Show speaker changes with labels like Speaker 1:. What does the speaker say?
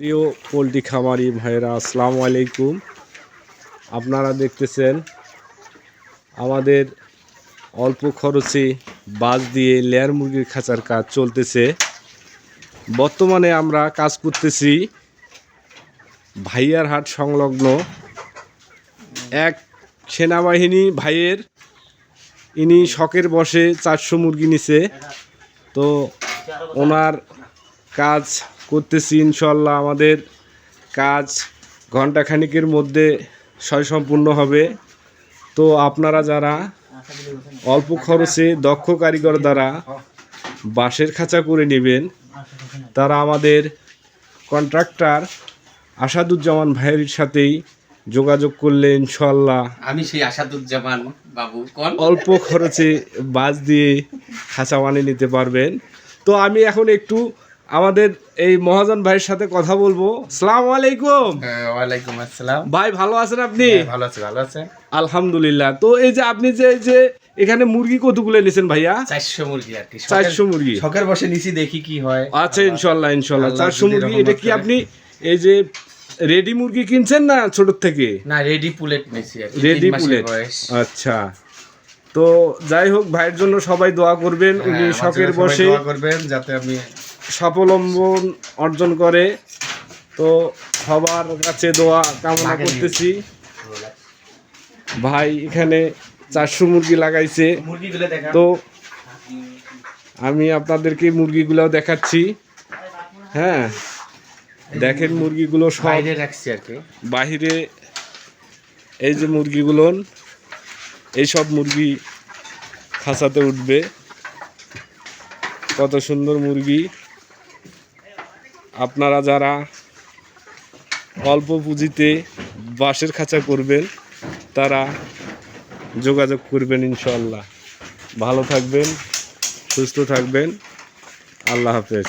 Speaker 1: প্রিয় পোলট্রি খামারি ভাইয়েরা, আসসালামু আলাইকুম। আপনারা দেখতেছেন, আমাদের অল্প খরচে বাস দিয়ে লেয়ার মুরগির খাঁচার কাজ চলতেছে। বর্তমানে আমরা কাজ করতেছি ভাইয়ার হাট সংলগ্ন এক সেনাবাহিনী ভাইয়ের। ইনি শখের বসে চারশো মুরগি নিছে। তো ওনার কাজ করতেছি ইনশাল্লাহ আমাদের কাজ ঘন্টাখানিকের মধ্যে সম্পূর্ণ হবে। তো আপনারা যারা অল্প খরচে দক্ষ কারিগর দ্বারা বাঁশের খাঁচা করে নেবেন তারা আমাদের কন্ট্রাক্টর আসাদুজ্জামান ভাইয়ের সাথেই যোগাযোগ করলে ইনশাল্লাহ
Speaker 2: আমি সেই আসাদুজ্জামান বাবু। কোন?
Speaker 1: অল্প খরচে বাস দিয়ে খাঁচা বানিয়ে নিতে পারবেন। তো আমি এখন একটু আমাদের এই মহাজন ভাইয়ের সাথে কথা বলব। সালাম আলাইকুম।
Speaker 2: হ্যাঁ, ওয়ালাইকুম আসসালাম।
Speaker 1: ভাই ভালো আছেন আপনি?
Speaker 2: হ্যাঁ, ভালো আছে ভালো আছে
Speaker 1: আলহামদুলিল্লাহ। তো এই যে আপনি যে এই যে এখানে মুরগি কতগুলো নিয়েছেন ভাইয়া?
Speaker 2: চারশো মুরগি আর কি।
Speaker 1: চারশো মুরগি।
Speaker 2: শখের বসে নিচি দেখি কি হয়।
Speaker 1: আচ্ছা ইনশাল্লাহ ইনশাল্লাহ চারশো মুরগি এটা কি আপনি এই যে রেডি মুরগি কিনছেন না ছোট থেকে?
Speaker 2: না রেডি পুলেট নিছি
Speaker 1: রেডি পুলেট। আচ্ছা। তো যাই হোক ভাইয়ের জন্য সবাই দোয়া করবেন
Speaker 2: হ্যাঁ,
Speaker 1: উনি শখের বসে
Speaker 2: করবেন যাতে আমি
Speaker 1: সাফল্যম্বন অর্জন করে। তো সবার কাছে দোয়া কামনা করতেছি। ভাই এখানে চারশো মুরগি লাগাইছে। তো আমি আপনাদেরকে মুরগিগুলো দেখাচ্ছি। হ্যাঁ দেখেন মুরগিগুলো সব
Speaker 2: বাইরে
Speaker 1: এই যে মুরগিগুলো এই সব মুরগি খাঁচাতে উঠবে। কত সুন্দর মুরগি। আপনারা যারা অল্প পুঁজিতে বাঁশের খাঁচা করবেন, তারা যোগাযোগ করবেন ইনশাল্লাহ ভালো থাকবেন, সুস্থ থাকবেন। আল্লাহ হাফেজ।